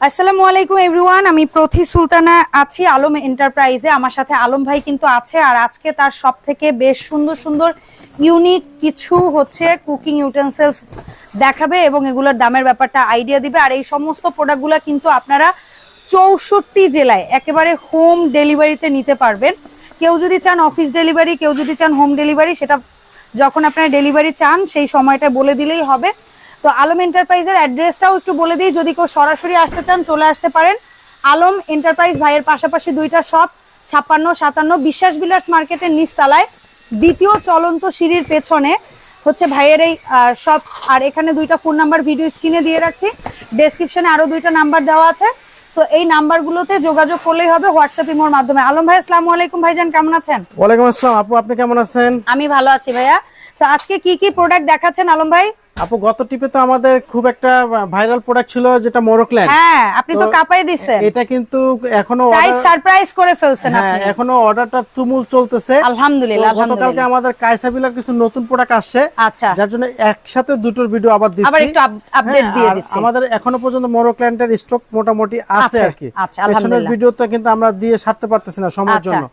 আসসালামু আলাইকুম এভরিওয়ান, আমি প্রথি সুলতানা আছি আলম এন্টারপ্রাইজে। আমার সাথে আলম ভাই কিন্তু আছে আর আজকে তার সব থেকে বেশ সুন্দর সুন্দর ইউনিক কিছু হচ্ছে কুকিং ইউটেন্সিলস দেখাবে এবং এগুলোর দামের ব্যাপারটা আইডিয়া দিবে। আর এই সমস্ত প্রোডাক্টগুলো কিন্তু আপনারা চৌষট্টি জেলায় একেবারে হোম ডেলিভারিতে নিতে পারবেন। কেউ যদি চান অফিস ডেলিভারি কেউ যদি চান হোম ডেলিভারি সেটা যখন আপনারা ডেলিভারি চান, সেই সময়টা বলে দিলেই হবে। তো আলম এন্টারপ্রাইজের অ্যাড্রেসটাও একটু বলে দিই। যদি কেউ সরাসরি আসতে চান চলে আসতে পারেন। আলম এন্টারপ্রাইজ ভাইয়ের পাশাপাশি দুইটা শপ ছাপ্পান্ন সাতান্ন বিশ্বাস বিলাস মার্কেটের নিচতলায়। দ্বিতীয় চলন্ত সিঁড়ির পেছনে হচ্ছে ভাইয়ের এই শপ আর এখানে দুইটা ফোন নাম্বার ভিডিও স্ক্রিনে দিয়ে রাখছি। ডেসক্রিপশনে আরও দুইটা নাম্বার দেওয়া আছে। তো এই নাম্বারগুলোতে যোগাযোগ করলেই হবে হোয়াটসঅ্যাপ ইমোর মাধ্যমে। আলম ভাই আসসালামু আলাইকুম ভাইজান কেমন আছেন? ওয়ালাইকুম আসসালাম। আপু আপনি কেমন আছেন? আমি ভালো আছি ভাইয়া। তো আজকে কি কি প্রোডাক্ট দেখাচ্ছেন আলম ভাই? আপু গত টিপে তো আমাদের খুব একটা ভাইরাল প্রোডাক্ট ছিল যেটা মোরোক্ল্যান্ড হ্যাঁ আপনি তো কাপাই দিচ্ছেন এটা কিন্তু এখনও প্রাইস সারপ্রাইজ করে ফেলছেন আপনি। হ্যাঁ এখনও অর্ডারটা তুমুল চলতেছে। আলহামদুলিল্লাহ গতকালকে আলহামদুলিল্লাহ। আমাদের কাইসাবিলার কিছু নতুন প্রোডাক্ট আসছে। আচ্ছা। যার জন্য একসাথে দুটোর ভিডিও আবার দিচ্ছি। আবার একটু আপডেট হ্যাঁ, দিয়ে দিচ্ছি। আমাদের এখনও পর্যন্ত মোরোক্ল্যান্ডের স্টক মোটামুটি আছে আর কি। আচ্ছা, পেছনের আলহামদুলিল্লাহ। ভিডিওতে কিন্তু আমরা দিয়ে সারতে পারতেছি না সময়ের আচ্ছা, জন্য।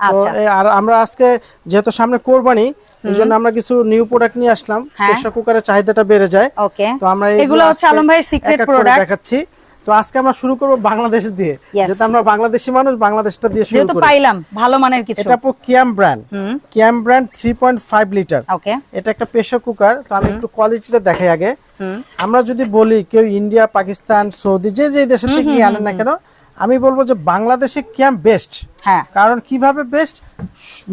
আচ্ছা। আর আমরা আজকে যেহেতু সামনে কোরবানি এই জন্য আমরা কিছু নিউ প্রোডাক্ট নিয়ে আসলাম। হ্যাঁ। প্রেসার কুকারের চাহিদাটা বেড়ে যায়। ওকে তো আমরা এগুলো হচ্ছে আলম ভাইয়ের সিক্রেট প্রোডাক্ট দেখাচ্ছি। তো আজকে আমরা শুরু করব বাংলাদেশ দিয়ে. যেহেতু আমরা বাংলাদেশি মানুষ বাংলাদেশটা দিয়ে শুরু যেহেতু করি। পাইলাম ভালো মানের কিছু। এটা আপু কিয়াম ব্র্যান্ড কিয়াম ব্র্যান্ড 3.5 লিটার ওকে এটা একটা প্রেসার কুকার তো আমি একটু কোয়ালিটিটা দেখাই আগে। আমরা যদি বলি কেউ ইন্ডিয়া পাকিস্তান সৌদি যে যে দেশের থেকে নিয়ে আনেন না কেন আমি বলব যে বাংলাদেশে কিয়াম বেস্ট হ্যাঁ। কারণ কীভাবে বেস্ট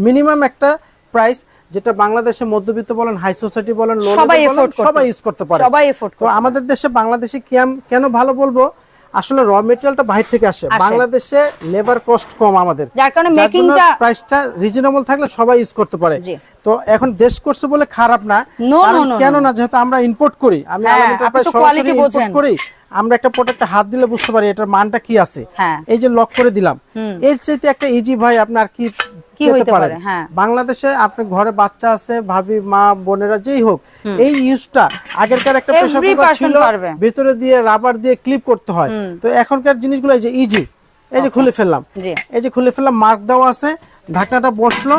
মিনিমাম একটা প্রাইস যেটা বাংলাদেশে মধ্যবিত্ত বলেন হাই সোসাইটি বলেন লো সবাই ইউজ করতে পারে। সবাই এফোর্ড তো আমাদের দেশে বাংলাদেশে কিয়াম কেন ভালো বলব? আসলে র মেটেরিয়ালটা বাইরে থেকে আসে। বাংলাদেশে লেবার কস্ট কম আমাদের। যার কারণে মেকিংটা প্রাইসটা রিজনেবল থাকলে সবাই ইউজ করতে পারে। তো এখন দেশ করছে বলে খারাপ না। কেন না? যেহেতু আমরা ইম্পোর্ট করি আমি হ্যাঁ, সরাসরি বোঝেন। করি। আমরা একটা প্রোডাক্ট হাত দিলে বুঝতে পারি এটার মানটা কি আছে। হ্যাঁ। এই যে লক করে দিলাম। এর চাইতে একটা ইজি ভাই আপনার কি কি পেতে পারে, হ্যাঁ। বাংলাদেশে আপনি ঘরে বাচ্চা আছে ভাবি মা বোনেরা যেই হোক এই ইউজটা আগেরকার একটা প্রেসার কুকার ছিল। ভিতরে দিয়ে রাবার দিয়ে ক্লিপ করতে হয়। তো এখনকার জিনিসগুলো এই যে ইজি এই যে খুলে ফেললাম। এই যে খুলে ফেললাম মার্ক দেওয়া আছে ঢাকনাটা বসল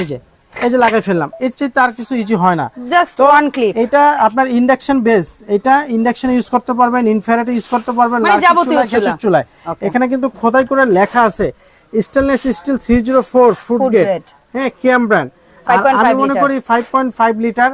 এই যে। এই যে লাগাই ফেললাম এর চাইতে আর কিছু ইজি হয় না। জাস্ট ওয়ান ক্লিক এটা আপনার ইন্ডাকশন বেস এটা ইন্ডাকশন ইউজ করতে পারবেন ইনফ্রারেড ইউজ করতে পারবেন মানে যাবতীয় গ্যাসের চুলায়। এখানে কিন্তু খোদাই করে লেখা আছে stainless steel three zero four food grade হ্যাঁ কিয়াম ব্র্যান্ড 5.5 আমি মনে করি ফাইভ পয়েন্ট ফাইভ লিটার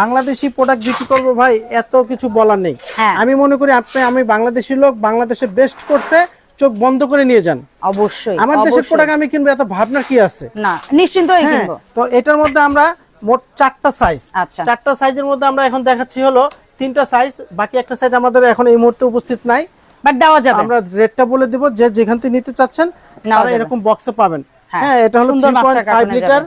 বাংলাদেশি প্রোডাক্ট বিক্রি করব ভাই এত কিছু বলার নেই। হ্যাঁ। আমি মনে করি আপনি আমি বাংলাদেশি লোক বাংলাদেশে বেস্ট করছে চোখ বন্ধ করে নিয়ে যান। অবশ্যই আমার দেশের প্রোডাক্ট আমি কিনবো এত ভাবনা কি আছে? না নিশ্চিন্তই হ্যাঁ কিনবো। তো এটার মধ্যে আমরা মোট চারটা সাইজ আচ্ছা। চারটা সাইজের মধ্যে আমরা এখন দেখাচ্ছি হলো তিনটা সাইজ বাকি একটা সাইজ আমাদের এখন এই মুহূর্তে উপস্থিত নাই। বাট দেওয়া যাবে। আমরা রেটটা বলে দিব যে যেখান থেকে নিতে চাচ্ছেন তারা এরকম বক্সে পাবেন। হ্যাঁ, হ্যাঁ এটা হলো সুন্দর মাস্টার 3.5 লিটার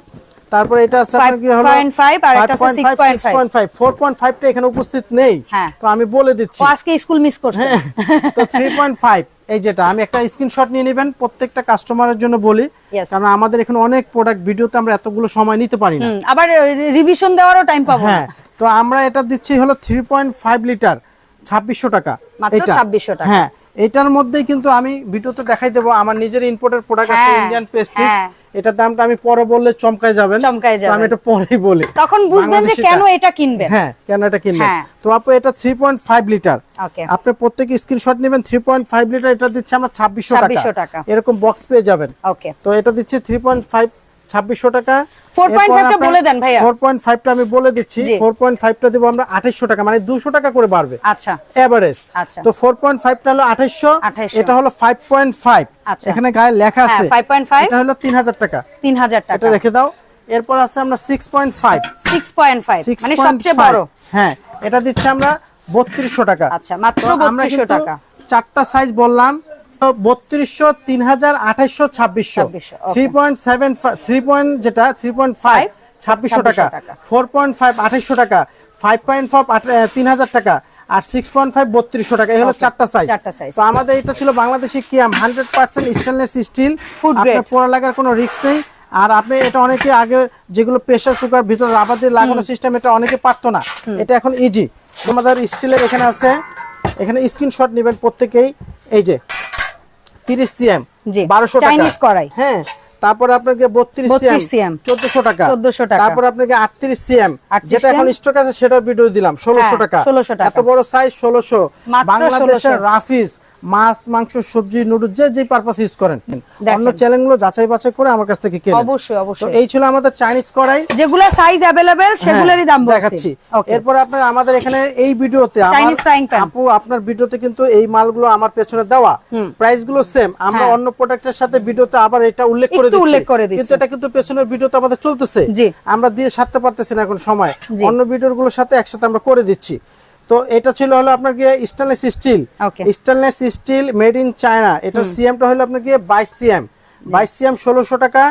তারপরে এটা আছে আপনার কি হলো? 5.5 আর একটা আছে 6.5 6.5 4.5 টা এখানে উপস্থিত নেই। হ্যাঁ। তো আমি বলে দিচ্ছি। আজকে স্কুল মিস করছে। হ্যাঁ। তো 3.5 এই যেটা আমি একটা স্ক্রিনশট নিয়ে নেবেন প্রত্যেকটা কাস্টমারের জন্য বলি। কারণ আমাদের এখানে অনেক প্রোডাক্ট ভিডিওতে আমরা এতগুলো সময় নিতে পারি না। আবার রিভিশন দেওয়ারও টাইম পাবো না। হ্যাঁ তো আমরা এটা দিচ্ছি হলো 3.5 লিটার 2600 টাকা। মাত্র 2600 টাকা। হ্যাঁ এটার মধ্যে কিন্তু আমি ভিডিওতে দেখাই দেবো। আমার নিজের ইম্পোর্টের প্রোডাক্ট আছে ইন্ডিয়ান পেস্টিস হ্যাঁ। এটার দামটা আমি পরে বললে চমকাই যাবেন। চমকায় তো আমি এটা পরেই বলি। তখন বুঝবেন যে কেন এটা কিনবেন। হ্যাঁ কেন এটা কিনবেন। হ্যাঁ। তো আপু এটা 3.5 লিটার ওকে। আপনি প্রত্যেক স্ক্রিনশট নেবেন 3.5 লিটার এটা দিচ্ছে আমরা 2600 2600 টাকা টাকা। এরকম বক্স পেয়ে যাবেন। ওকে। তো এটা দিচ্ছে 3.5 2600 টাকা। বলে দেন ভাইয়া। 4.5 টা আমি বলে দিচ্ছি। জি। 4.5 টা দেব আমরা 2800 টাকা মানে 200 টাকা করে বাড়বে। আচ্ছা। এভারেজ। তো 4.5 টা হলো 2800 2800 এটা হলো 5.5। এখানে গায়ে লেখা হ্যাঁ, আছে 5.5 এটা হলো 3000 টাকা। 3000 এটা টাকা। রেখে দাও। এরপর আছে আমরা 6.5 6.5 মানে 6.5 সবচেয়ে বড়। হ্যাঁ এটা দিচ্ছে আমরা 3200 টাকা। আচ্ছা, মাত্র তো আমরা 3200 কিন্তু টাকা। চারটা সাইজ বললাম। বত্রিশশো তিন হাজার আঠাইশশো ছাব্বিশশো। Three point seven three point যেটা থ্রি পয়েন্ট ফাইভ ছাব্বিশশো টাকা। ফোর পয়েন্ট ফাইভ আঠাইশশো টাকা। ফাইভ পয়েন্ট ফাইভ তিন হাজার টাকা। আর সিক্স পয়েন্ট ফাইভ বত্রিশশো টাকা। এই হলো চারটা সাইজ তো আমাদের এটা ছিল Bangladeshi Kiam. Hundred percent stainless steel Food আপনার পোড়া লাগার কোনো রিস্ক নেই। আর আপনি এটা অনেকে আগে যেগুলো প্রেসার কুকার ভিতরে রাবার দিয়ে লাগানো সিস্টেম এটা অনেকে পারতো না। এটা এখন ইজি আমাদের স্টিলের এখানে আছে। এখানে স্ক্রিনশট নেবেন প্রত্যেকেই। এই যে তিরিশ সিএম জি, বারোশো টাকা Chinese কড়াই। হ্যাঁ তারপরে আপনাকে বত্রিশ 32 সিএম চোদ্দশো টাকা 1400 টাকা। তারপর আপনাকে আটত্রিশ সিএম 38 যেটা এখন স্টক আছে সেটার ভিডিও দিলাম ষোলোশো হ্যাঁ, টাকা 1600 টাকা। এত বড় সাইজ ষোলোশো বাংলাদেশের 1600 রাফিস মাছ মাংস সবজি নুডলস যে যে পারপাস ইউজ করেন। অন্য চ্যানেলগুলো যাচাই বাছাই করে আমার কাছ থেকে কেনেন অবশ্যই অবশ্যই। এই ছিল আমাদের চাইনিজ কড়াই। যেগুলো সাইজ অ্যাভেলেবেল সেগুলোরই দাম হ্যাঁ, দেখাচ্ছি। এরপর আপনার আমাদের এখানে এই ভিডিওতে frying আপু আপনার ভিডিওতে কিন্তু এই মালগুলো আমার পেছনে দেওয়া। প্রাইসগুলো সেম আমরা হ্যাঁ। অন্য প্রোডাক্টের সাথে ভিডিওতে আবার এটা উল্লেখ করে দিচ্ছি উল্লেখ করে দিচ্ছি। কিন্তু এটা কিন্তু পেছনের ভিডিওতে আমাদের চলতেছে। আমরা দিয়ে সারতে পারতেছি না এখন সময়। অন্য ভিডিওগুলোর সাথে একসাথে আমরা করে দিচ্ছি। তো এটা ছিল হলো আপনার গিয়ে stainless steel stainless steel made in China এটার সিএমটা হলো আপনার গিয়ে বাইশ সিএম বাইশ সিএম ষোলোশো টাকা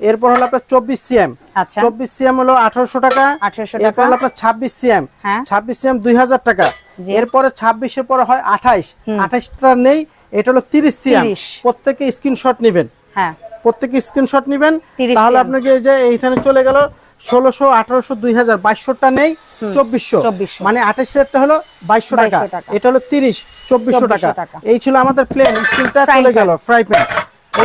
এরপর হলো আপনার চব্বিশ সিএম আচ্ছা। চব্বিশ সিএম হলো আঠারোশো টাকা। 1800 এরপর হলো আপনার ছাব্বিশ সিএম হ্যাঁ। ছাব্বিশ সিএম দুই হাজার টাকা। এরপরে ছাব্বিশের পরে হয় আঠাইশ। আঠাইশটা নেই এটা হলো তিরিশ সিএম 30 প্রত্যেকে স্ক্রিনশট নেবেন। হ্যাঁ। প্রত্যেকে স্ক্রিনশট নেবেন। 30 তাহলে আপনাকে যে এইখানে চলে গেল ষোলোশো আঠারোশো দুই হাজার বাইশশোটা নেই চব্বিশশো। 2400 মানে আঠাইশেরটা হলো বাইশশো টাকা। এটা হলো তিরিশ চব্বিশশো টাকা। এই ছিল আমাদের প্লেন Frying চলে গেল ফ্রাই প্যান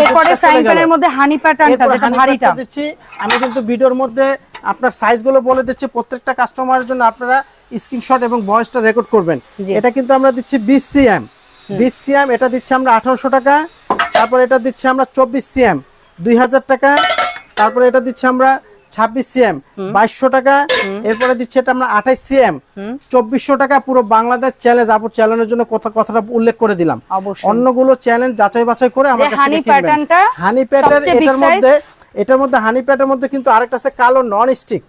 এরপরে ফ্রাইং প্যানের মধ্যে হানি প্যাটার্নটা যেটা ভারীটা। দিচ্ছি। আমি কিন্তু ভিডিওর মধ্যে আপনার সাইজগুলো বলে দিচ্ছি। প্রত্যেকটা কাস্টমারের জন্য আপনারা স্ক্রিনশট এবং ভয়েসটা রেকর্ড করবেন। এটা কিন্তু আমরা দিচ্ছি বিশ সিএম বিশ সিএম এটা দিচ্ছি আমরা আঠারোশো টাকা। তারপর এটা দিচ্ছি আমরা চব্বিশ সিএম দুই হাজার টাকা। তারপরে এটা দিচ্ছি আমরা ছাব্বিশ সিএম বাইশশো টাকা। এরপরে দিচ্ছি এটা আমরা আঠাইশ সিএম। চব্বিশশো টাকা পুরো বাংলাদেশ চ্যালেঞ্জ আপুর চ্যালেঞ্জের জন্য কথা কথাটা উল্লেখ করে দিলাম। অন্যগুলো চ্যালেঞ্জ যাচাই বাছাই করে আমার কাছ হানি প্যাটার এটার মধ্যে এটার মধ্যে হানি প্যাটের মধ্যে কিন্তু আরেকটা আছে কালো নন স্টিক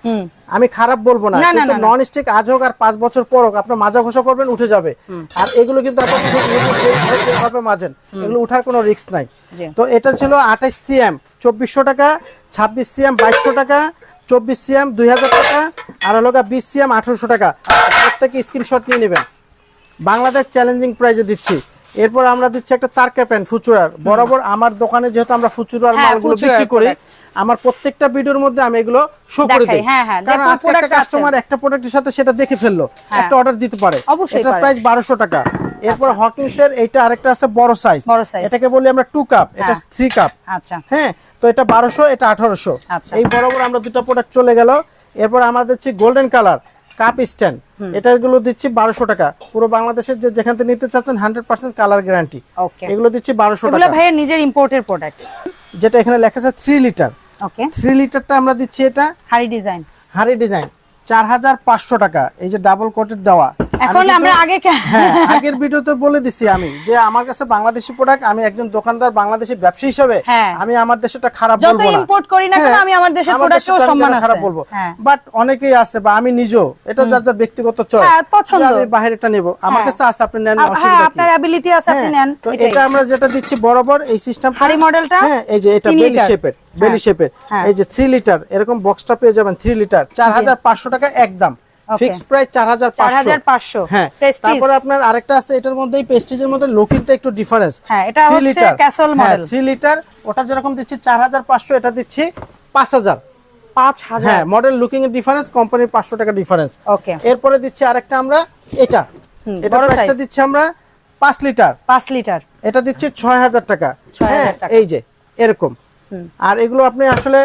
আমি খারাপ বলব না কিন্তু। নন স্টিক আজ হোক আর পাঁচ বছর পর হোক আপনার মাজা ঘোষা করবেন উঠে যাবে। আর এগুলো কিন্তু মাজেন এগুলো উঠার কোনো রিস্ক নাই। তো এটা ছিল আঠাইশ সিএম চব্বিশশো টাকা। ছাব্বিশ সিএম বাইশশো টাকা চব্বিশ সিএম দুই হাজার টাকা আর হলো বিশ সিএম আঠেরোশো টাকা। প্রত্যেকে স্ক্রিনশট নিয়ে নেবেন। বাংলাদেশ চ্যালেঞ্জিং প্রাইজে দিচ্ছি। এরপর আমরা দিচ্ছি একটা তারকা প্যান ফুচুরার। বরাবর আমার দোকানে যেহেতু আমরা ফুচুরার হ্যাঁ, মালগুলো বিক্রি করি আমার প্রত্যেকটা ভিডিওর মধ্যে আমি এগুলো শো করে দিই। হ্যাঁ, হ্যাঁ, কারণ আজকে একটা কাস্টমার একটা প্রোডাক্টের সাথে সেটা দেখে ফেলল। একটা অর্ডার দিতে পারে। অবশ্যই এটা পারে। প্রাইস বারোশো টাকা। এরপর হকিংস এর এইটা আরেকটা আছে বড় সাইজ এটাকে বলি আমরা টু কাপ এটা হ্যাঁ। থ্রি কাপ আচ্ছা। হ্যাঁ তো এটা বারোশো এটা আঠারোশো। আচ্ছা। এই বরাবর আমরা দুটো প্রোডাক্ট চলে গেল। এরপর আমরা দিচ্ছি গোল্ডেন কালার কাপ স্ট্যান্ড এটাগুলো দিচ্ছি বারোশো টাকা। পুরো বাংলাদেশের যে যেখান থেকে নিতে চাচ্ছেন হান্ড্রেড পার্সেন্ট কালার গ্যারান্টি এগুলো দিচ্ছি বারোশো টাকা। ভাইয়ের নিজের ইম্পোর্টের প্রোডাক্ট যেটা এখানে লেখা আছে থ্রি লিটার ওকে থ্রি লিটারটা আমরা দিচ্ছি এটা হাড়ি ডিজাইন হারি ডিজাইন চার হাজার পাঁচশো টাকা। এই যে ডাবল কোটের দেওয়া। এখন আমরা আগে হ্যাঁ আগের ভিডিওতে বলে দিছি আমি যে আমার কাছে বাংলাদেশি প্রোডাক্ট আমি একজন দোকানদার বাংলাদেশি ব্যবসায়ী হিসেবে হ্যাঁ। আমি আমার দেশটা খারাপ বলব না import করি না কেন, হ্যাঁ, আমি আমার দেশের আমি সম্মান খারাপ বলব। বাট অনেকেই আছে বা আমি নিজেও এটা যার যার ব্যক্তিগত চয়েস হ্যাঁ, পছন্দ। আমি বাইরেটা নেব আমার। কাছে আছে আপনি নেন অসুবিধা কি? আপনার অ্যাবিলিটি আছে আপনি নেন তো এটা আমরা যেটা দিচ্ছি বরাবর এই সিস্টেম হাড়ি মডেলটা হ্যাঁ এই যে এটা বেলি শেপের বেলি শেপের। এই যে থ্রি লিটার এরকম বক্সটা পেয়ে যাবেন থ্রি লিটার চার হাজার পাঁচশো টাকা একদম. ফিক্সড প্রাইস চার 4500 হ্যাঁ। তারপর আপনার আরেকটা আছে এটার মধ্যে পেস্টিজের মধ্যে লুকিংটা একটু ডিফারেন্স হ্যাঁ, এটা হচ্ছে লিটার ওটা যেরকম দিচ্ছি চার হাজার পাঁচশো এটা দিচ্ছি হ্যাঁ মডেল লুকিং এর ডিফারেন্স কোম্পানির পাঁচশো টাকা ডিফারেন্স ওকে এরপরে দিচ্ছি আরেকটা আমরা এটা। এটা প্রাইসটা দিচ্ছি আমরা পাঁচ লিটার পাঁচ লিটার এটা দিচ্ছি ছয় হাজার টাকা। 6,000 হ্যাঁ টাকা। এই যে এরকম। আর এগুলো আপনি আসলে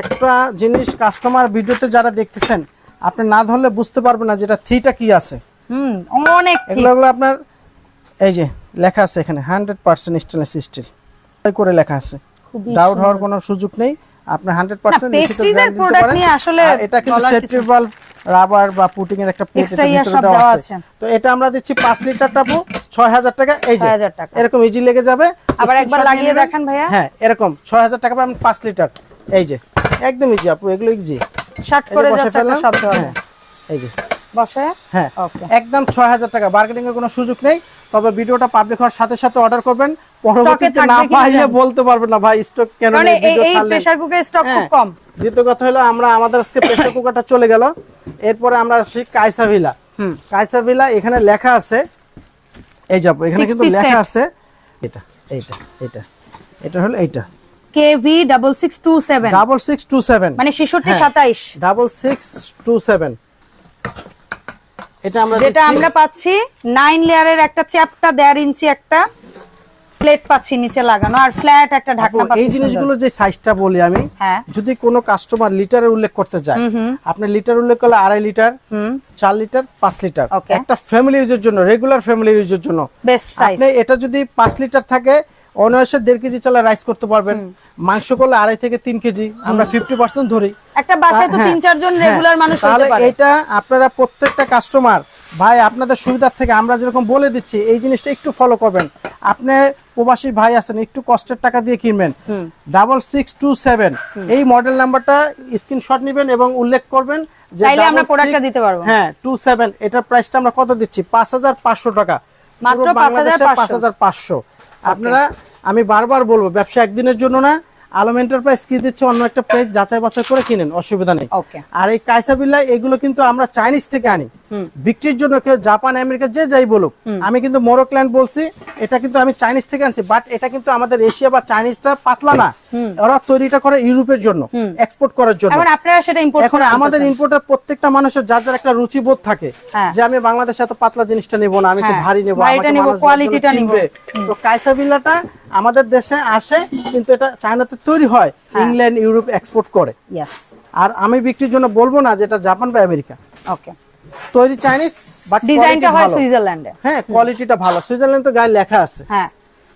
একটা জিনিস কাস্টমার ভিডিওতে যারা দেখতেছেন আপনি না ধরলে বুঝতে পারবেন না যেটা থ্রিটা কি আছে। হুম অনেক এগুলো আপনার এই যে লেখা আছে এখানে হান্ড্রেড পার্সেন্ট স্টেনলেস স্টিল করে লেখা আছে। ডাউট হওয়ার কোনো সুযোগ নেই। আপনি হান্ড্রেড পার্সেন্ট Prestige এর নিয়ে আসলে এটা কিন্তু কিছু- রাবার বা পুটিং এর একটা প্লেট ভিতরে দেওয়া আছে। তো এটা আমরা দিচ্ছি পাঁচ লিটার টাপু ছয় হাজার টাকা এই যে। 6,000 টাকা। এরকম ইজি লেগে যাবে। আবার একবার লাগিয়ে। দেখান ভাইয়া। হ্যাঁ এরকম ছয় হাজার টাকা পাবেন পাঁচ লিটার। এই যে একদম ইজি আপু এগুলো ইজি শার্ট করে জাস্ট একটা শব্দ হবে। হ্যাঁ, এই যে। বসে হ্যাঁ ওকে একদম ছয় হাজার টাকা। বার্গেনিং এর কোনো সুযোগ নেই। তবে ভিডিওটা পাবলিক হওয়ার সাথে সাথে অর্ডার করবেন। পরবর্তীতে না পাইলে বলতে পারবেন না ভাই স্টক কেন নেই, এই ভিডিও এই প্রেসার কুকারের স্টক খুব হ্যাঁ। কম। দ্বিতীয় কথা হলো আমরা আমাদের আজকে প্রেসার কুকারটা চলে গেল। এরপরে আমরা আসি কাইসা ভিলা কাইসা ভিলা এখানে লেখা আছে। এই যাব এখানে কিন্তু লেখা আছে। এটা এইটা এটা। এটা হলো এইটা। KV double six two seven double six two seven মানে ছেষট্টি হ্যাঁ। সাতাইশ। ডাবল সিক্স টু সেভেন এটা আমরা যেটা আমরা পাচ্ছি নাইন লেয়ারের একটা চ্যাপটা দেড় ইঞ্চি একটা প্লেট পাচ্ছি নিচে লাগানো আর ফ্ল্যাট একটা ঢাকনা এই পাচ্ছি জিনিসগুলো যে সাইজটা বলি আমি হ্যাঁ। যদি কোনো কাস্টমার লিটারের উল্লেখ করতে চায় আপনি লিটার উল্লেখ করলে আড়াই লিটার চার লিটার পাঁচ লিটার. একটা ফ্যামিলি ইউজের জন্য রেগুলার ফ্যামিলি ইউজের জন্য। আপনি এটা যদি পাঁচ লিটার থাকে অনায়াসে দেড় কেজি চালা রাইস করতে পারবেন। মাংস করলে আড়াই থেকে তিন কেজি আমরা ফিফটি পার্সেন্ট ধরি। একটা বাসায় তো তিন চারজন। রেগুলার মানুষ তাহলে এটা আপনারা প্রত্যেকটা কাস্টমার ভাই আপনাদের সুবিধার থেকে আমরা যেরকম বলে দিচ্ছি এই জিনিসটা একটু ফলো করবেন। আপনি প্রবাসী ভাই আছেন একটু কষ্টের টাকা দিয়ে কিনবেন। ডাবল সিক্স টু সেভেন এই মডেল নাম্বারটা স্ক্রিনশট নেবেন এবং উল্লেখ করবেন যে আমরা প্রোডাক্টটা দিতে পারব। হ্যাঁ টু সেভেন এটার প্রাইসটা আমরা কত দিচ্ছি? পাঁচ হাজার পাঁচশো টাকা। মাত্র পুরো বাংলাদেশে 5,500 পাঁচ হাজার পাঁচশো। আপনারা আমি বারবার বলব ব্যবসা একদিনের জন্য না আলম এন্টারপ্রাইজ কি দিচ্ছে? অন্য একটা প্রাইস যাচাই বাছাই করে কিনেন অসুবিধা নেই। আর এই কাইসাবিল্লা এগুলো কিন্তু আমরা চাইনিজ থেকে আনি। বিক্রির জন্য কেউ জাপান আমেরিকা যে যাই বলুক। আমি কিন্তু মোরোক্ল্যান্ড বলছি এটা কিন্তু আমি চাইনিজ থেকে আনছি বাট এটা কিন্তু আমাদের এশিয়া বা চাইনিজটা পাতলা না। ওরা তৈরিটা করে ইউরোপের জন্য এক্সপোর্ট করার জন্য। এখন আমাদের ইম্পোর্টার প্রত্যেকটা মানুষের যার যার একটা রুচিবোধ থাকে হ্যাঁ। যে আমি বাংলাদেশে এত পাতলা জিনিসটা নেব না আমি একটু হ্যাঁ, ভারী নেব তো কাইসাবিল্লাটা আমাদের দেশে আসে কিন্তু এটা চায়নাতে তৈরি হয় হ্যাঁ। ইংল্যান্ড ইউরোপ এক্সপোর্ট করে। আর আমি বিক্রির জন্য বলব না যেটা জাপান বা আমেরিকা। ওকে তৈরি চাইনিজ বাট ডিজাইনটা হয় সুইজারল্যান্ডে হ্যাঁ কোয়ালিটিটা ভালো। সুইজারল্যান্ড তো গায়ে লেখা আছে। হ্যাঁ।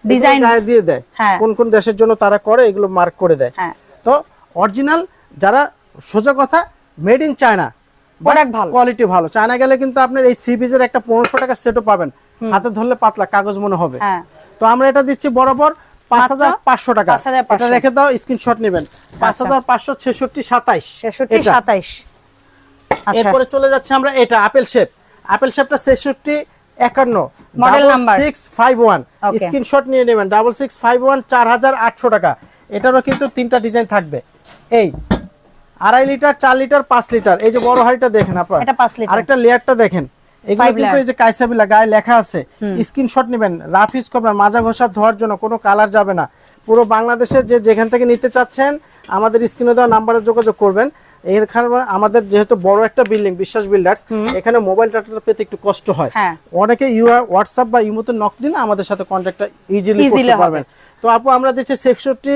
ডিজাইন গায়ে দিয়ে দেয়। হ্যাঁ। কোন কোন দেশের জন্য তারা করে এগুলো মার্ক করে দেয়। হ্যাঁ। তো অরিজিনাল যারা সোজা কথা মেড ইন চায়না কোয়ালিটি ভালো। চায়না গেলে কিন্তু আপনার এই থ্রি পিসের একটা পনেরোশো টাকার সেটও পাবেন। হাতে ধরলে পাতলা কাগজ মনে হবে। তো আমরা এটা দিচ্ছি বরাবর পাঁচ হাজার পাঁচশো টাকা। 5,500 এটা রেখে দাও স্ক্রিনশট নেবেন। পাঁচ হাজার পাঁচশো ছেষট্টি সাতাইশ। ছেষট্টি সাতাইশ। আচ্ছা। এরপরে চলে যাচ্ছে আমরা এটা আপেল শেপ আপেল শেপটা ছেষট্টি একান্ন। Six five one. স্ক্রিনশট নিয়ে নেবেন। ডাবল সিক্স ফাইভ ওয়ান চার হাজার আটশো টাকা। এটারও কিন্তু তিনটা ডিজাইন থাকবে। এই আড়াই লিটার চার লিটার পাঁচ লিটার। এই যে বড় হাড়িটা দেখেন আপনার। আরেকটা লেয়ারটা দেখেন। এগুলো Five কিন্তু এই যে কাইসাবিলা গায়ে লেখা আছে স্ক্রিনশট নেবেন। রাফ ইউজ করবেন মাজা ঘষা ধোয়ার জন্য কোনো কালার যাবে না। পুরো বাংলাদেশে যে যেখান থেকে নিতে চাচ্ছেন আমাদের স্ক্রিনে দেওয়া নাম্বারে যোগাযোগ করবেন। এখানে আমাদের যেহেতু বড় একটা বিল্ডিং বিশ্বাস বিল্ডার্স এখানে মোবাইল ডাটাটা পেতে একটু কষ্ট হয়। হ্যাঁ। অনেকে হোয়াটসঅ্যাপ বা ইমোতে নক দিলে আমাদের সাথে কন্ট্যাক্টটা ইজিলি করতে পারবেন। তো আপু আমরা দিচ্ছি ছেষট্টি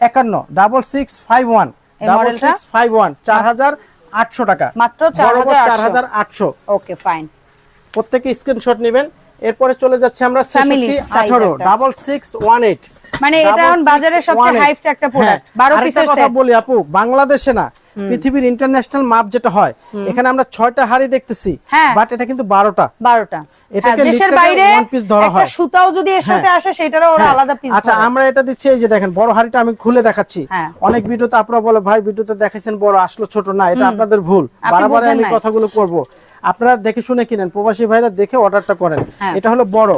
একান্ন double six five one double six five one চার হাজার আটশো টাকা। মাত্র 4,800 চার হাজার আটশো। ওকে ফাইন প্রত্যেকে স্ক্রিনশট নেবেন। এরপরে চলে যাচ্ছে আমরা Family ছেষট্টি size আঠারো একটা। ডাবল সিক্স ওয়ান এইট মানে এটা এখন বাজারে সবচেয়ে হাইফ একটা প্রোডাক্ট 12 পিসের হ্যাঁ, কথা বলি আপু বাংলাদেশে না পৃথিবীর ইন্টারন্যাশনাল মাপ যেটা হয় এখানে আমরা ছয়টা হাড়ি দেখতেছি হ্যাঁ। বাট এটা কিন্তু বারোটা। 12টা এটাকে হ্যাঁ, দেশের বাইরে one piece ধরা হয় একটা হয়। সুতাও যদি এর সাথে আসে সেটারও ওরা হ্যাঁ। আলাদা পিস আচ্ছা আমরা এটা দিচ্ছি এই যে দেখেন বড় হাড়িটা আমি খুলে দেখাচ্ছি। হ্যাঁ। অনেক ভিডিওতে আপনারা বলে ভাই ভিডিওতে দেখাইছেন বড় আসলো ছোট। না এটা আপনাদের ভুল। বারবার আমি কথাগুলো করব। আপনারা দেখে শুনে কিনেন প্রবাসী ভাইরা দেখে অর্ডারটা করেন। হ্যাঁ। এটা হলো বড়।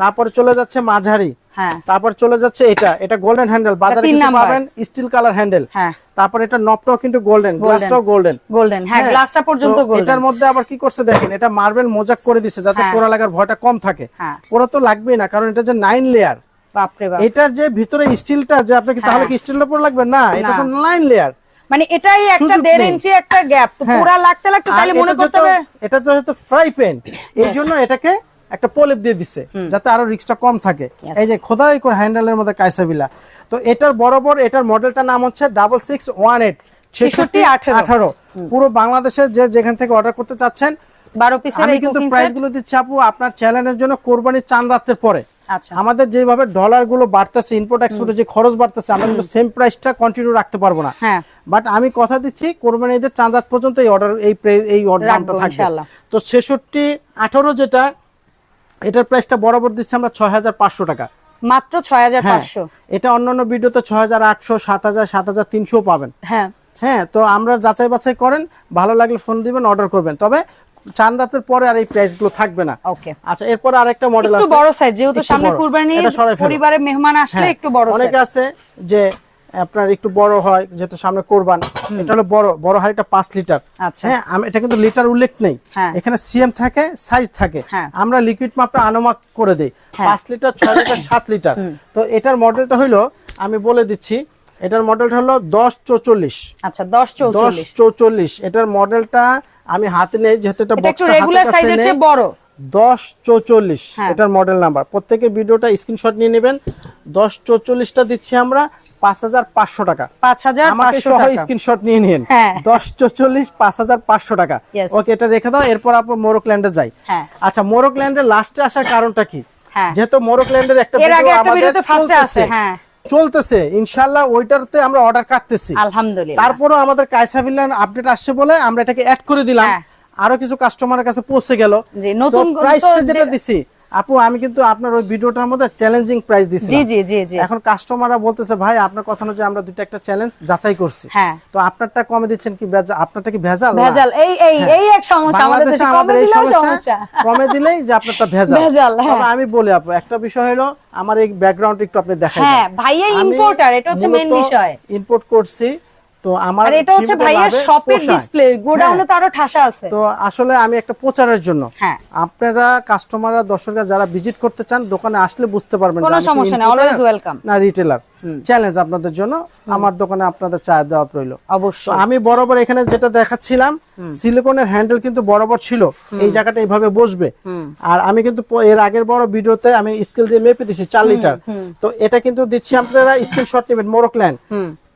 তারপরে চলে যাচ্ছে মাঝারি। হ্যাঁ। তারপর চলে যাচ্ছে এটা। এটা গোল্ডেন হ্যান্ডেল বাজারে কিছু পাবেন স্টিল কালার হ্যান্ডেল হ্যাঁ। তারপর এটা নবটাও কিন্তু গোল্ডেন গ্লাসটাও গোল্ডেন গোল্ডেন হ্যাঁ গ্লাসটা পর্যন্ত গোল্ডেন এটার মধ্যে আবার কি করছে দেখেন এটা মার্বেল মোজাক করে দিছে যাতে হ্যাঁ। পোড়া লাগার ভয়টা কম থাকে। হ্যাঁ। পোড়া তো লাগবেই না কারণ এটা যে নাইন লেয়ার বাপরে বাপ। এটার যে ভিতরে স্টিলটা যে আপনি কি তাহলে কি স্টিলের উপর লাগবে? না এটা তো নাইন লেয়ার মানে এটাই একটা দেড় ইঞ্চি একটা গ্যাপ তো হ্যাঁ। পুরা লাগতে লাগতে তাহলে মনে করতে হবে এটা তো হয়তো ফ্রাই প্যান এই জন্য এটাকে একটা প্রলেপ দিয়ে দিছে যাতে আরও রিক্সটা কম থাকে। এই যে খোদাই করে হ্যান্ডেলের মধ্যে কাইসাবিলা তো এটার বরাবর এটার মডেলটার নাম হচ্ছে ডাবল সিক্স ওয়ান এইট ছেষট্টি 66 আঠারো। পুরো বাংলাদেশের যে যেখান থেকে অর্ডার করতে চাচ্ছেন বারো পিসের আমি কিন্তু প্রাইসগুলো দিচ্ছি আপু আপনার চ্যানেলের জন্য কোরবানির চান রাতের পরে। আমাদের যেভাবে ডলারগুলো বাড়তেছে ইম্পোর্ট এক্সপোর্টের যে খরচ বাড়তেছে আমরা কিন্তু সেম প্রাইসটা কন্টিনিউ রাখতে পারব না। হ্যাঁ। বাট আমি কথা দিচ্ছি কোরবানি ঈদের চাঁদ পর্যন্ত এই অর্ডার এই এই দামটা থাকবে। তো ছেষট্টি আঠারো যেটা এটার প্রাইসটা বরাবর দিচ্ছি আমরা ছয় হাজার পাঁচশো টাকা। মাত্র ছয় হাজার হ্যাঁ পাঁচশো এটা অন্যান্য ভিডিওতে ছয় হাজার আটশো সাত হাজার সাত হাজার তিনশো পাবেন। হ্যাঁ। হ্যাঁ তো আমরা যাচাই বাছাই করেন ভালো লাগলে ফোন দিবেন অর্ডার করবেন। তবে চাঁদ রাতের পরে আর এই প্রাইসগুলো থাকবে না। ওকে আচ্ছা এরপর আরেকটা মডেল একটু আছে। বড় সাইজ যেহেতু একটু সামনে। কুরবানি পরিবারের মেহমান আসলে হ্যাঁ, একটু বড় অনেকে size। আছে যে আপনার একটু বড় হয় যেহেতু সামনে কোরবান এটা হলো বড় বড় হাড়িটা পাঁচ লিটার। আচ্ছা। হ্যাঁ আমি- এটা কিন্তু লিটার উল্লেখ নেই। হ্যাঁ। এখানে সিএম থাকে সাইজ থাকে। হ্যাঁ। আমরা লিকুইড মাপটা আনুমাক করে দেই। পাঁচ লিটার ছয় লিটার সাত লিটার। তো এটার মডেলটা হইল আমি বলে দিচ্ছি এটার মডেলটা হলো দশ চৌচল্লিশ। আচ্ছা দশ দশ চৌচল্লিশ। এটার মডেলটা আমি হাতে নেই যেহেতু এটা বড়। দশ চৌচল্লিশ হ্যাঁ। এটার মডেল নাম্বার প্রত্যেকে ভিডিওটা স্ক্রিনশট নিয়ে নেবেন। দশ চৌচল্লিশটা দিচ্ছি আমরা পাঁচ হাজার পাঁচশো টাকা। পাঁচ হাজার আমাকে সহ স্ক্রিনশট নিয়ে নিন। হ্যাঁ। দশ চৌচল্লিশ পাঁচ হাজার পাঁচশো টাকা। ওকে এটা রেখে দাও এরপর আপনার মোরকল্যান্ডে যাই। হ্যাঁ। আচ্ছা মোরকল্যান্ডের লাস্টে আসার কারণটা কি। যেহেতু মোরকল্যান্ডের একটা ভিডিও একটা আমাদের আছে হ্যাঁ। চলতেছে ইনশাল্লাহ ওইটারতে আমরা অর্ডার কাটতেছি। আলহামদুলিল্লাহ। তারপরেও আমাদের কাইসাভিল্লান আপডেট আসছে বলে আমরা এটাকে অ্যাড করে দিলাম। হ্যাঁ। আরও কিছু কাস্টমারের কাছে পৌঁছে গেল। যে নতুন প্রাইসটা যেটা দিছি আপু আমি কিন্তু আপনার ওই ভিডিওটার মধ্যে চ্যালেঞ্জিং প্রাইস দিছি জি জি জি জি। এখন কাস্টমাররা বলতেছে ভাই আপনার কথা অনুযায়ী আমরা দুইটা একটা চ্যালেঞ্জ যাচাই করছি। হ্যাঁ। তো আপনারটা কমে দিচ্ছেন কি ভেজাল আপনারটা কি ভেজাল ভেজাল। এই এই এই এক সমস্যা আমাদের দেশে কমে দিলেও সমস্যা কমে দিলেই যে আপনারটা ভেজাল। ভেজাল, হ্যাঁ। তবে আমি বলি আপু একটা বিষয় হলো আমার এই ব্যাকগ্রাউন্ড একটু আপনি দেখাই হ্যাঁ, ভাইয়া importer, এটা হচ্ছে main বিষয়। ইম্পোর্ট করছি তো আমার আর এটা হচ্ছে ভাইয়া ভাইয়ের শপের ডিসপ্লে গোডাউনে। তো আরও ঠাসা আছে। তো আসলে আমি একটা প্রচারের জন্য। হ্যাঁ। আপনারা কাস্টমাররা দর্শকরা যারা ভিজিট করতে চান দোকানে আসলে বুঝতে পারবেন কোনো সমস্যা নেই, অলওয়েজ ওয়েলকাম না রিটেলার চ্যালেঞ্জ আপনাদের জন্য। আমার দোকানে আপনাদের চা দেওয়া রইল। অবশ্যই। আমি বরাবর এখানে যেটা দেখাচ্ছিলাম সিলিকনের হ্যান্ডেল কিন্তু বরাবর ছিল। এই জায়গাটা এইভাবে বসবে। আর আমি কিন্তু এর আগের বড় ভিডিওতে আমি স্কেল দিয়ে মেপে দিছি চার লিটার। তো এটা কিন্তু দিচ্ছি আপনারা স্ক্রিনশট নেবেন মোরকল্যান্ড।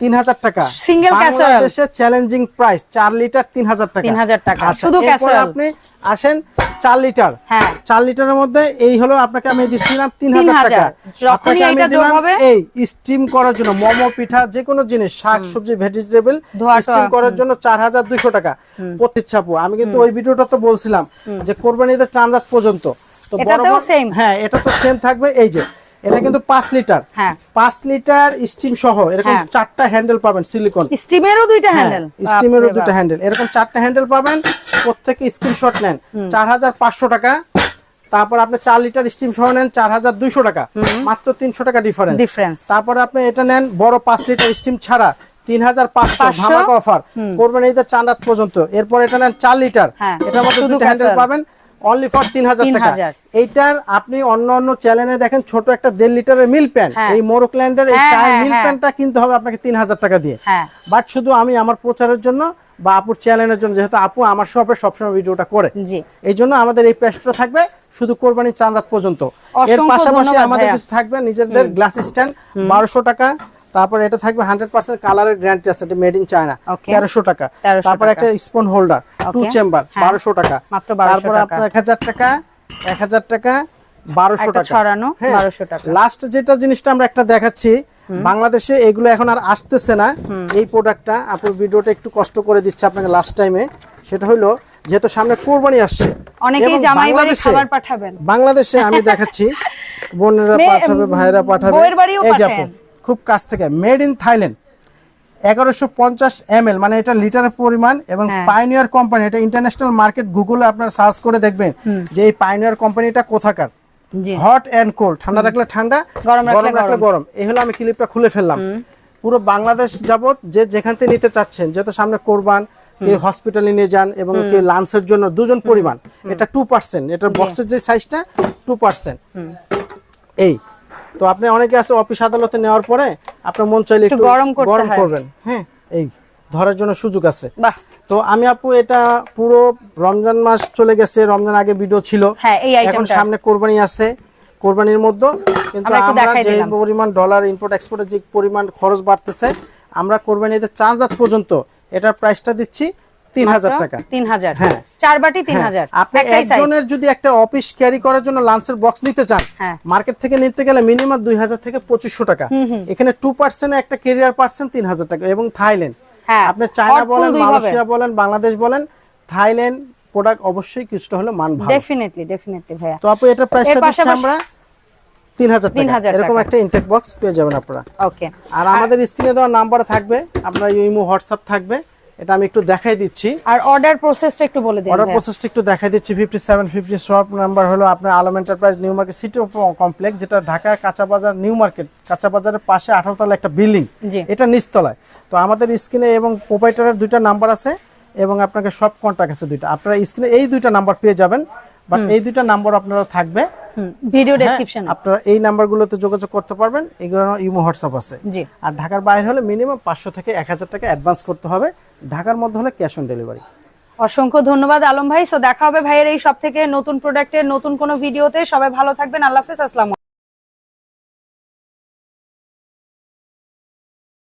তিন হাজার টাকা। Single casserole। বাংলাদেশে চ্যালেঞ্জিং প্রাইস চার লিটার তিন হাজার টাকা। 3000 টাকা। আচ্ছা, শুধু আপনি আসেন চার লিটার। হ্যাঁ। চার লিটারের মধ্যে এই হলো আপনাকে আমি দিচ্ছিলাম তিন হাজার 3000 টাকা। যখনই আপনাকে আমি দিলাম হবে- এই স্টিম করার জন্য মোমো পিঠা যে কোনো জিনিস শাক সবজি ভেজিটেবল স্টিম করার জন্য চার হাজার দুইশো টাকা। প্রতিচ্ছাপু আমি কিন্তু ওই ভিডিওটা তো বলছিলাম যে কোরবানিতে চান্দাস পর্যন্ত। তো বড় হ্যাঁ এটা তো সেম থাকবে। এই যে এটা কিন্তু পাঁচ লিটার। হ্যাঁ। পাঁচ লিটার স্টিম সহ এরকম হ্যাঁ। চারটা হ্যান্ডেল পাবেন সিলিকন স্টিমেরও দুইটা হ্যান্ডেল স্টিমেরও দুটো হ্যান্ডেল এরকম চারটা হ্যান্ডেল পাবেন প্রত্যেকে স্ক্রিনশট নেন। চার হাজার পাঁচশো টাকা। তারপর আপনি চার লিটার স্টিম সহ নেন চার হাজার দুইশো টাকা। মাত্র তিনশো টাকা ডিফারেন্স Difference। তারপরে আপনি এটা নেন বড় পাঁচ লিটার স্টিম ছাড়া তিন হাজার পাঁচশো। 500 ধামাকা অফার করবেন ঈদের চান্দাত পর্যন্ত। এরপর এটা নেন চার লিটার। হ্যাঁ, এটার মধ্যে দুটো হ্যান্ডেল পাবেন। অনলি ফর তিন হাজার টাকা। 3000 এইটার আপনি অন্য অন্য চ্যানেলে দেখেন ছোট একটা দেড় লিটারের মিল প্যান। হ্যাঁ। এই মোরকল্যান্ডের এই হ্যাঁ, চায়ের হ্যাঁ, মিল। প্যানটা কিনতে হবে আপনাকে তিন হাজার টাকা দিয়ে। বাট শুধু আমি আমার প্রচারের জন্য বা আপুর চ্যানেলের জন্য যেহেতু আপু আমার শপে সবসময় ভিডিওটা করে। এই জন্য আমাদের এই পেজটা থাকবে শুধু কোরবানি চাঁদাত পর্যন্ত। এর পাশাপাশি আমাদের কিছু থাকবে নিজেদের গ্লাস স্ট্যান্ড বারোশো টাকা। তারপর এটা থাকবে হান্ড্রেড পার্সেন্ট কালারের গ্যারান্টি আছে এটা মেড ইন চায়না তেরোশো টাকা। 1300 তারপর একটা স্পুন হোল্ডার টু চেম্বার হ্যাঁ। বারোশো টাকা। মাত্র 1200 তারপর আপনার এক হাজার টাকা এক হাজার টাকা বারোশো টাকা। ছড়ানো, 1200 টাকা। লাস্ট যেটা জিনিসটা আমরা একটা দেখাচ্ছি বাংলাদেশে এগুলো এখন আর আসতেছে না। এই প্রোডাক্টটা আপনার ভিডিওটা একটু কষ্ট করে দিচ্ছে আপনাকে লাস্ট টাইমে সেটা হলো যেহেতু সামনে কোরবানি আসছে অনেকেই জামাই বাড়ি বাংলাদেশে- খাবার পাঠাবেন। বাংলাদেশে আমি দেখাচ্ছি বোনেরা পাঠাবে ভাইরা পাঠাবে। এই যে। খুব কাছ থেকে। মেড ইন থাইল্যান্ড এগারোশো পঞ্চাশ এম মানে এটা লিটারের পরিমাণ এবং হ্যাঁ। পাইনিয়ার কোম্পানি এটা ইন্টারন্যাশনাল মার্কেট গুগলে আপনার সার্চ করে দেখবেন যে এই পাইনিয়ার কোম্পানিটা কোথাকার। হট অ্যান্ড কোল্ড ঠান্ডা রাখলে ঠান্ডা গরম রাখলে রাখলে গরম। এই হলো আমি ক্লিপটা খুলে ফেললাম। পুরো বাংলাদেশ যাবত যে যেখান থেকে নিতে চাচ্ছেন যেহেতু সামনে কোরবান কেউ হসপিটালে নিয়ে যান এবং কেউ লাঞ্চের জন্য দুজন পরিমাণ এটা টু পার্সেন্ট এটার বক্সের যে সাইজটা টু পার্সেন্ট এই তো আপনি অনেকে আছে অফিস আদালতে নেওয়ার পরে আপনার মন চাইলে একটু গরম করতে গরম করবেন। হ্যাঁ এই ধরার জন্য সুযোগ আছে। তো আমি আপু এটা পুরো রমজান মাস চলে গেছে রমজান আগে ভিডিও ছিল। হ্যাঁ, এখন সামনে কোরবানি আছে কোরবানির মধ্যে। কিন্তু আমরা যে পরিমাণ ডলার ইম্পোর্ট এক্সপোর্টের যে পরিমাণ খরচ বাড়তেছে আমরা কোরবানিতে চার রাত পর্যন্ত এটার প্রাইসটা দিচ্ছি। তিন হাজার টাকা। তিন হাজার হ্যাঁ। চার বাটি তিন হ্যাঁ, হাজার আপনি একজনের যদি একটা অফিস ক্যারি করার জন্য লাঞ্চের বক্স নিতে চান হ্যাঁ। মার্কেট থেকে নিতে গেলে মিনিমাম দুই হাজার থেকে পঁচিশশো টাকা। এখানে টু পার্সেন্ট একটা কেরিয়ার পার্সেন্ট তিন হাজার টাকা। এবং থাইল্যান্ড। হ্যাঁ, আপনি চায়না বলেন মালয়েশিয়া বলেন বাংলাদেশ বলেন থাইল্যান্ড প্রোডাক্ট অবশ্যই কিছুটা হলে মান ভালো। ডেফিনেটলি ডেফিনেটলি ভাইয়া। তো আপু এটা প্রাইসটা দিচ্ছি আমরা তিন হাজার টাকা এরকম একটা ইনটেক বক্স পেয়ে যাবেন আপনারা। ওকে আর আমাদের স্ক্রিনে দেওয়া নাম্বার থাকবে। আপনার ইমো হোয়াটসঅ্যাপ থাকবে। এটা আমি একটু দেখাই দিচ্ছি। আর অর্ডার প্রসেসটা একটু বলে দিন অর্ডার প্রসেসটা একটু দেখাই দিচ্ছি। Fifty seven fifty shop number হলো আপনার Alam enterprise new market city complex যেটা ঢাকা কাঁচা বাজার নিউ মার্কেট কাঁচা বাজারের পাশে আঠারো তলা একটা বিল্ডিং। এটা নিচতলায়। তো আমাদের স্ক্রিনে এবং প্রোপাইটারের দুইটা নাম্বার আছে এবং আপনাকে সব কন্ট্যাক্ট আছে দুইটা। আপনারা স্ক্রিনে এই দুইটা নাম্বার পেয়ে যাবেন বাট এই দুইটা নাম্বার আপনারা থাকবে। ভিডিও হ্যাঁ, ডেসক্রিপশন আপনারা এই নাম্বারগুলোতে যোগাযোগ করতে পারবেন। এগুলো ইমো হোয়াটসঅ্যাপ আছে। আর ঢাকার বাইরে হলে মিনিমাম পাঁচশো থেকে এক হাজার টাকা অ্যাডভান্স করতে হবে। ঢাকার মধ্যে হলে ক্যাশ অন ডেলিভারি। অসংখ্য ধন্যবাদ আলম ভাই। সো দেখা হবে ভাইয়ের এই সব থেকে নতুন প্রোডাক্টের নতুন কোনো ভিডিওতে সবাই ভালো থাকবেন। আল্লাহ হাফেজ। আসসালাম